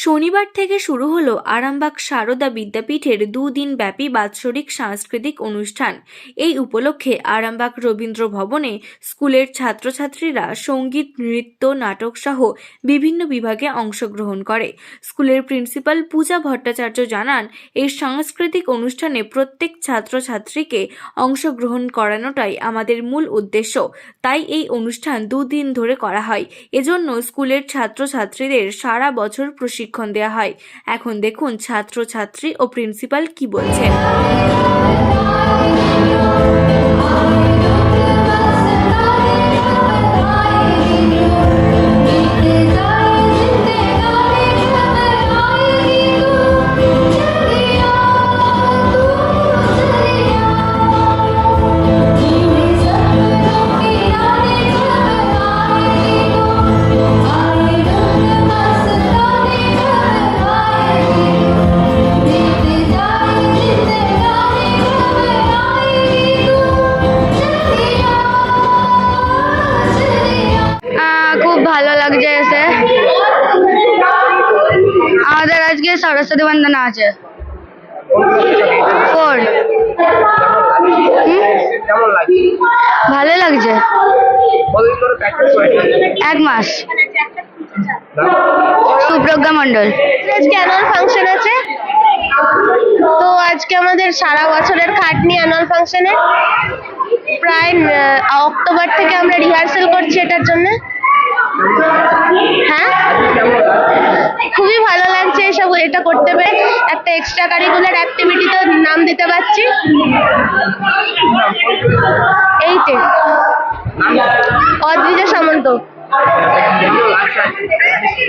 শনিবার থেকে শুরু হলো আরামবাগ সারদা বিদ্যাপীঠের দুদিন ব্যাপী বাৎসরিক সাংস্কৃতিক অনুষ্ঠান। এই উপলক্ষে আরামবাগ রবীন্দ্র ভবনে স্কুলের ছাত্রছাত্রীরা সংগীত, নৃত্য, নাটক সহ বিভিন্ন বিভাগে অংশগ্রহণ করে। স্কুলের প্রিন্সিপাল পূজা ভট্টাচার্য জানান, এই সাংস্কৃতিক অনুষ্ঠানে প্রত্যেক ছাত্রছাত্রীকে অংশগ্রহণ করানোটাই আমাদের মূল উদ্দেশ্য। তাই এই অনুষ্ঠান দুদিন ধরে করা হয়। এজন্য স্কুলের ছাত্রছাত্রীদের সারা বছর প্রশিক্ষণ দেওয়া হয়। এখন দেখুন ছাত্র ছাত্রী ও প্রিন্সিপাল কি বলছেন। সরস্বতী বন্দনা আছে। ফোর ভালো লাগছে। এক মাস। সুপ্রজ্ঞা মন্ডল আজকে অ্যানুয়াল ফাংশন আছে। তো আজকে আমাদের সারা বছরের খাটনি অ্যানুয়াল ফাংশনে প্রায় অক্টোবর থেকে আমরা রিহার্সাল করছি এটার জন্য। হ্যাঁ? খুবই ভালো লাগছে এটা করতে পারে একটা এক্সট্রা কারিকুলার অ্যাক্টিভিটিতে নাম দিতে পারছি। এইটে। অদ্রিজা সামন্ত।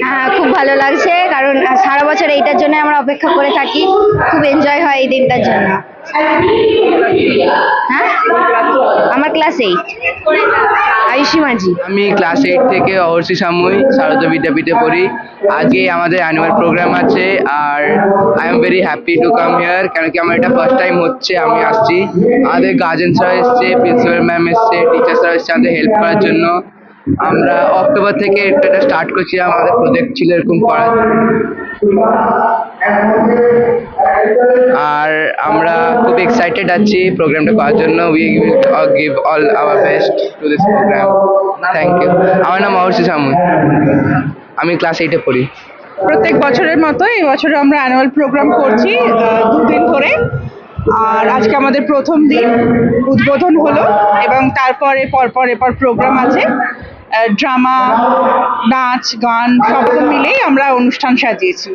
হ্যাঁ খুব ভালো লাগছে, কারণ সারা বছর এইটার জন্য আমরা অপেক্ষা করে থাকি। খুব এনজয় হয় এই দিনটার জন্য। হ্যাঁ? আমার ক্লাস এইট আয়ুষী মাঝি। আমি ক্লাস এইট থেকে অবশ্যই সাময়ী শারদা বিদ্যাপীঠে পড়ি। আজকে আমাদের অ্যানুয়াল প্রোগ্রাম আছে, আর I am very happy to come here কেন কি আমার এটা ফার্স্ট টাইম হচ্ছে, আমি আসছি। আমাদের গার্জেন্সরা এসছে প্রিন্সিপাল ম্যাম এসছে টিচার্সরা এসছে আমাদের হেল্প করার জন্য। আমরা অক্টোবর থেকে এটা স্টার্ট করছিলাম, আমাদের প্রজেক্ট ছিল এরকম করার। আর আমরা খুব এক্সাইটেড আছি প্রোগ্রামটা করার জন্য। We give all our best to this program thank you আমার নাম অবশ্যই সামুই আমি ক্লাস এইটে পড়ি। প্রত্যেক বছরের মতো এই বছরে আমরা অ্যানুয়াল প্রোগ্রাম করছি দুদিন ধরে। আর আজকে আমাদের প্রথম দিন, উদ্বোধন হলো এবং তারপরে পরপর এরপর প্রোগ্রাম আছে। ড্রামা নাচ, গান, সব মিলেই আমরা অনুষ্ঠান সাজিয়েছি।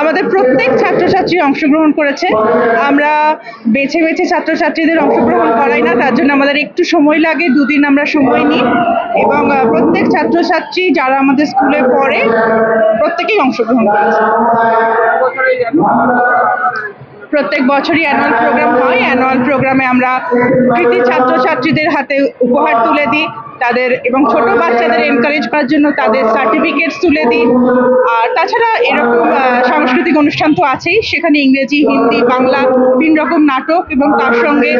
আমাদের প্রত্যেক ছাত্রছাত্রী অংশগ্রহণ করেছে। আমরা বেছে বেছে ছাত্রছাত্রীদের অংশগ্রহণ করাই না, তার জন্য আমাদের একটু সময় লাগে, দুদিন আমরা সময় নিই। এবং প্রত্যেক ছাত্রছাত্রী যারা আমাদের স্কুলে পড়ে, প্রত্যেকেই অংশগ্রহণ করেছে। প্রত্যেক বছরই অ্যানুয়াল প্রোগ্রাম হয়। অ্যানুয়াল প্রোগ্রামে আমরা কৃতি ছাত্রছাত্রীদের হাতে উপহার তুলে দিই। তাদের এবং ছোট বাচ্চাদের এনকারেজ করার জন্য তাদের সার্টিফিকেটস তুলে দিই। আর তাছাড়া এরকম সাংস্কৃতিক অনুষ্ঠান তো আছেই। সেখানে ইংরেজি, হিন্দি, বাংলা, তিন রকম নাটক এবং তার সঙ্গে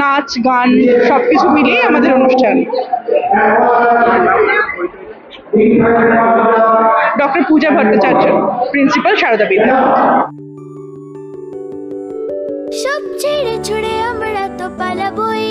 নাচ, গান সব কিছু মিলিয়ে আমাদের অনুষ্ঠান। Doctor Puja Bhattacharya principal Sarada Vidya. সব ছেড়ে ছুড়ে আমরা তো পালাবই।